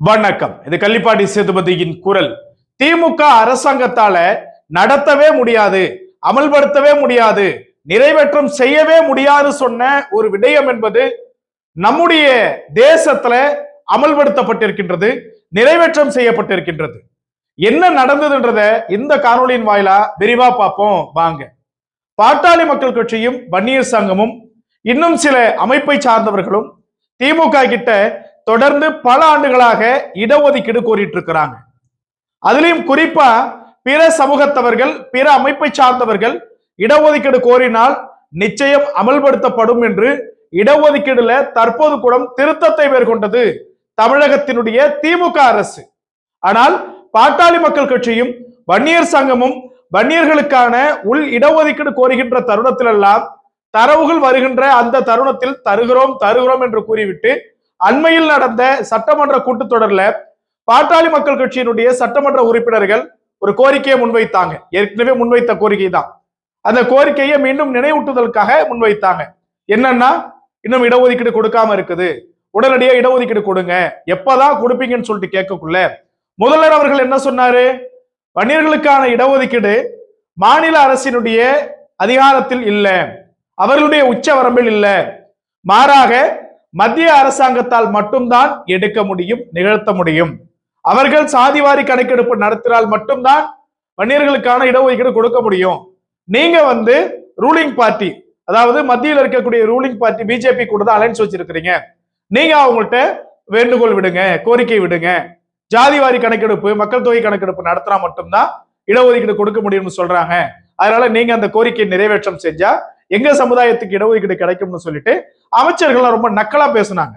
வணக்கம். இது கள்ளிப்பாடி சேதுபதியின் குரல். திமுக அரசாங்கத்தால நடத்தவே முடியாது அமல்படுத்தவே முடியாது நிறைவேற்றம் செய்யவே முடியாது சொன்ன ஒரு விடயம் என்பது நம்முடைய தேசத்துல அமல்படுத்தப்பட்டிருக்கின்றது நிறைவேற்றம் செய்யப்பட்டிருக்கின்றது. என்ன நடந்ததுன்றத இந்த காணொளியின் வாயிலா விரிவா பார்ப்போம். வாங்க. பாட்டாளி மக்கள் கட்சியும் வன்னியர் சங்கமும் இன்னும் சில அமைப்பை சார்ந்தவர்களும் திமுக கிட்ட தொடர்ந்து பல ஆண்டுகளாக இடஒதுக்கீடு கோரிட்டு இருக்கிறாங்க அதுலயும் குறிப்பா பிற சமூகத்தவர்கள் பிற அமைப்பை சார்ந்தவர்கள் இடஒதுக்கீடு கோரினால் நிச்சயம் அமல்படுத்தப்படும் என்று இடஒதுக்கீடுல தற்போது கூட திருத்தத்தை மேற்கொண்டது தமிழகத்தினுடைய திமுக அரசு. ஆனால் பாட்டாளி மக்கள் கட்சியும் வன்னியர் சங்கமும் வன்னியர்களுக்கான உள் இடஒதுக்கீடு கோருகின்ற தருணத்திலெல்லாம் தரவுகள் வருகின்ற அந்த தருணத்தில் தருகிறோம் தருகிறோம் என்று கூறிவிட்டு அண்மையில் நடந்த சட்டமன்ற கூட்டத்தொடர்ல பாட்டாளி மக்கள் கட்சியினுடைய சட்டமன்ற உறுப்பினர்கள் ஒரு கோரிக்கையை முன்வைத்தாங்க. ஏற்கனவே முன்வைத்த கோரிக்கை தான். அந்த கோரிக்கையை மீண்டும் நினைவூட்டுதலுக்காக முன்வைத்தாங்க. என்னன்னா இன்னும் இடஒதுக்கீடு கொடுக்காம இருக்குது. உடனடியா இடஒதுக்கீடு கொடுங்க. எப்பதான் கொடுப்பீங்கன்னு சொல்லிட்டு கேட்கக்குள்ள முதல்வர் அவர்கள் என்ன சொன்னாரு? வன்னியர்களுக்கான இடஒதுக்கீடு மாநில அரசினுடைய அதிகாரத்தில் இல்லை. அவர்களுடைய உச்ச வரம்பில் இல்லை. மாறாக மத்திய அரசாங்கத்தால் மட்டும்தான் எடுக்க முடியும் நிகழ்த்த முடியும். அவர்கள் சாதிவாரி கணக்கெடுப்பு நடத்தினால் மட்டும்தான் வன்னியர்களுக்கான இடஒதுக்கீடு கொடுக்க முடியும். நீங்க வந்து ரூலிங் பார்ட்டி அதாவது மத்தியில் இருக்கக்கூடிய ரூலிங் பார்ட்டி பிஜேபி கூட தான் அலைன்ஸ் வச்சிருக்கிறீங்க. நீங்க அவங்கள்ட்ட வேண்டுகோள் விடுங்க கோரிக்கை விடுங்க. ஜாதிவாரி கணக்கெடுப்பு மக்கள் தொகை கணக்கெடுப்பு நடத்தினா மட்டும்தான் இடஒதுக்கீடு கொடுக்க முடியும்னு சொல்றாங்க. அதனால நீங்க அந்த கோரிக்கையை நிறைவேற்றம் செஞ்சா எங்க சமுதாயத்துக்கு இடஒதுக்கீடு கிடைக்கும்னு சொல்லிட்டு அமைச்சர்கள்லாம் ரொம்ப நக்கலா பேசுனாங்க.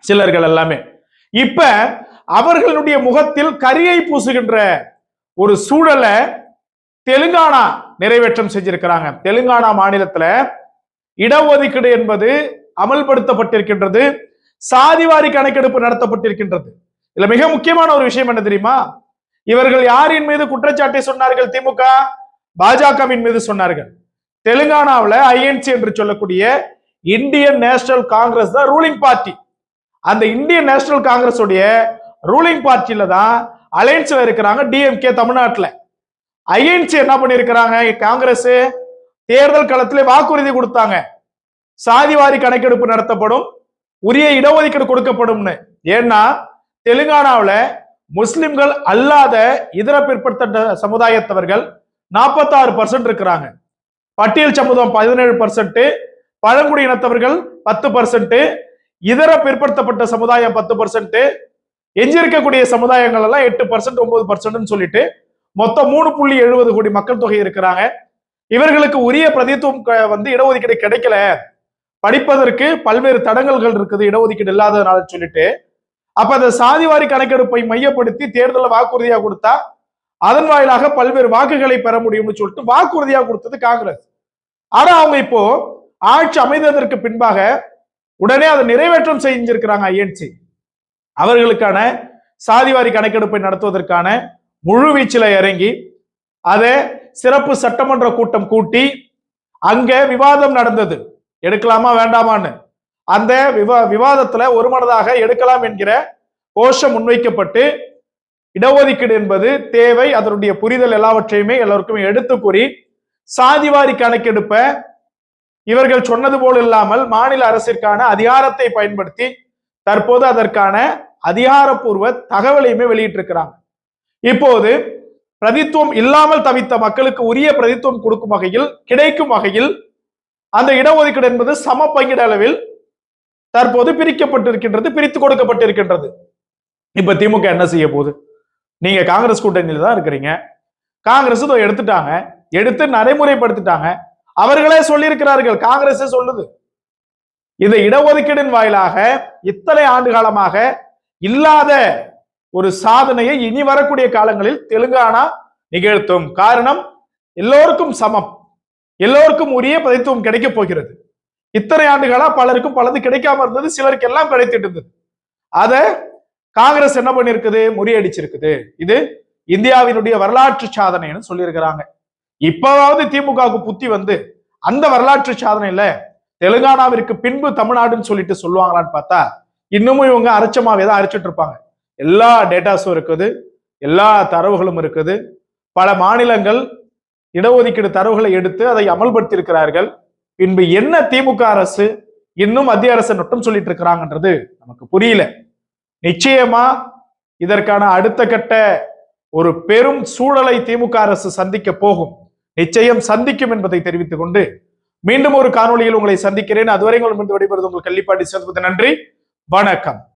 சிலர்கள் எல்லாமே. இப்ப அவர்களுடைய முகத்தில் கரியை பூசுகின்ற ஒரு சூழலை தெலுங்கானா நிறைவேற்றம் செஞ்சிருக்கிறாங்க. தெலுங்கானா மாநிலத்துல இடஒதுக்கீடு என்பது அமல்படுத்தப்பட்டிருக்கின்றது. சாதிவாரி கணக்கெடுப்பு நடத்தப்பட்டிருக்கின்றது. இதுல மிக முக்கியமான ஒரு விஷயம் என்ன தெரியுமா? இவர்கள் யாரின் மீது குற்றச்சாட்டை சொன்னார்கள் திமுக? பாஜகவின் மீது சொன்னார்கள். தெலுங்கானாவில் ஐஎன்சி என்று சொல்லக்கூடிய இந்தியன் நேஷனல் காங்கிரஸ் தான் ரூலிங் பார்ட்டி அந்த இந்தியன் நேஷனல் காங்கிரஸ் உடைய ரூலிங் பார்ட்டியில தான் அலையன்ஸ்ல இருக்கிறாங்க டிஎம்கே தமிழ்நாட்டில். ஐஎன்சி என்ன பண்ணிருக்கிறாங்க காங்கிரஸ் தேர்தல் களத்திலே வாக்குறுதி கொடுத்தாங்க. சாதிவாரி கணக்கெடுப்பு நடத்தப்படும் உரிய இடஒதுக்கீடு கொடுக்கப்படும்னு. ஏன்னா தெலுங்கானாவில் முஸ்லிம்கள் அல்லாத இதர பிற்படுத்த சமுதாயத்தவர்கள் நாற்பத்தாறு பர்சன்ட் இருக்கிறாங்க. பட்டியல் சமூகம் பதினேழு பர்சன்ட் பழங்குடி இனத்தவர்கள் பத்து பர்சன்ட் இதர பிற்படுத்தப்பட்ட சமுதாயம் பத்து பர்சன்ட் எஞ்சிருக்கக்கூடிய சமுதாயங்கள் எல்லாம் எட்டு பர்சன்ட் ஒன்பது பர்சன்ட்னு சொல்லிட்டு மொத்தம் மூணு புள்ளி எழுபது கோடி மக்கள் தொகை இருக்கிறாங்க. இவர்களுக்கு உரிய பிரதித்துவம் க- வந்து இடஒதுக்கீடு கிடைக்கல. படிப்பதற்கு பல்வேறு தடங்கல்கள் இருக்குது இடஒதுக்கீடு இல்லாததுனால சொல்லிட்டு. அப்ப அந்த சாதிவாரி கணக்கெடுப்பை மையப்படுத்தி தேர்தலில் வாக்குறுதியா கொடுத்தா அதன் வாயிலாக பல்வேறு வாக்குகளை பெற முடியும்னு சொல்லிட்டு வாக்குறுதியா கொடுத்தது காங்கிரஸ். ஆனா அவங்க இப்போ ஆட்சி அமைந்ததற்கு பின்பாக உடனே அதை நிறைவேற்றம் செஞ்சிருக்கிறாங்க ஐஎன்சி. அவர்களுக்கான சாதிவாரி கணக்கெடுப்பை நடத்துவதற்கான முழு வீச்சில் இறங்கி அதை சிறப்பு சட்டமன்ற கூட்டம் கூட்டி அங்க விவாதம் நடந்தது. எடுக்கலாமா வேண்டாமான்னு. அந்த விவா விவாதத்துல ஒருமனதாக எடுக்கலாம் என்கிற கோஷம் முன்வைக்கப்பட்டு இடஒதுக்கீடு என்பது தேவை அதனுடைய புரிதல் எல்லாவற்றையுமே எல்லோருக்குமே எடுத்து கூறி சாதிவாரி கணக்கெடுப்பை இவர்கள் சொன்னது போல் இல்லாமல் மாநில அரசிற்கான அதிகாரத்தை பயன்படுத்தி தற்போது அதற்கான அதிகாரப்பூர்வ தகவலையுமே வெளியிட்டிருக்கிறாங்க. இப்போது பிரதித்துவம் இல்லாமல் தவித்த மக்களுக்கு உரிய பிரதித்துவம் கொடுக்கும் வகையில் கிடைக்கும் வகையில் அந்த இடஒதுக்கீடு என்பது சம பங்கிட அளவில் தற்போது பிரிக்கப்பட்டிருக்கின்றது பிரித்து கொடுக்கப்பட்டிருக்கின்றது. இப்ப திமுக என்ன செய்ய போகுது? நீங்க காங்கிரஸ் கூட்டணியில தான் இருக்கிறீங்க. காங்கிரஸ் எடுத்துட்டாங்க. எடுத்து நடைமுறைப்படுத்திட்டாங்க. அவர்களே சொல்லியிருக்கிறார்கள் காங்கிரஸ் சொல்லுது. இந்த இடஒதுக்கீடின் வாயிலாக இத்தனை ஆண்டு காலமாக இல்லாத ஒரு சாதனையை இனி வரக்கூடிய காலங்களில் தெலுங்கானா நிகழ்த்தும். காரணம் எல்லோருக்கும் சமம். எல்லோருக்கும் உரிய பதித்துவம் கிடைக்க போகிறது. இத்தனை ஆண்டுகளா பலருக்கும் பலது கிடைக்காம இருந்தது சிலருக்கு எல்லாம் கிடைத்திட்டு இருந்தது. அத காங்கிரஸ் என்ன பண்ணிருக்குது முறியடிச்சிருக்குது. இது இந்தியாவினுடைய வரலாற்று சாதனைன்னு சொல்லியிருக்கிறாங்க. இப்பவாவது திமுகவுக்கு புத்தி வந்து அந்த வரலாற்று சாதனையில தெலுங்கானாவிற்கு பின்பு தமிழ்நாடுன்னு சொல்லிட்டு சொல்லுவாங்களான்னு பார்த்தா இன்னமும் இவங்க அரைச்சமாவே தான் அரைச்சிட்டு இருப்பாங்க. எல்லா டேட்டாஸும் இருக்குது எல்லா தரவுகளும் இருக்குது. பல மாநிலங்கள் இடஒதுக்கீடு தரவுகளை எடுத்து அதை அமல்படுத்தியிருக்கிறார்கள். பின்பு என்ன திமுக அரசு இன்னும் மத்திய அரசு நொட்டம் சொல்லிட்டு இருக்கிறாங்கன்றது நமக்கு புரியல. நிச்சயமா இதற்கான அடுத்த கட்ட ஒரு பெரும் சூழலை திமுக அரசு சந்திக்க போகும். நிச்சயம் சந்திக்கும் என்பதை தெரிவித்துக் கொண்டு மீண்டும் ஒரு காணொளியில் உங்களை சந்திக்கிறேன். அதுவரை உங்கள் விடைபெறுவது உங்கள் கள்ளிப்பாட்டி சேர்ந்து நன்றி. வணக்கம்.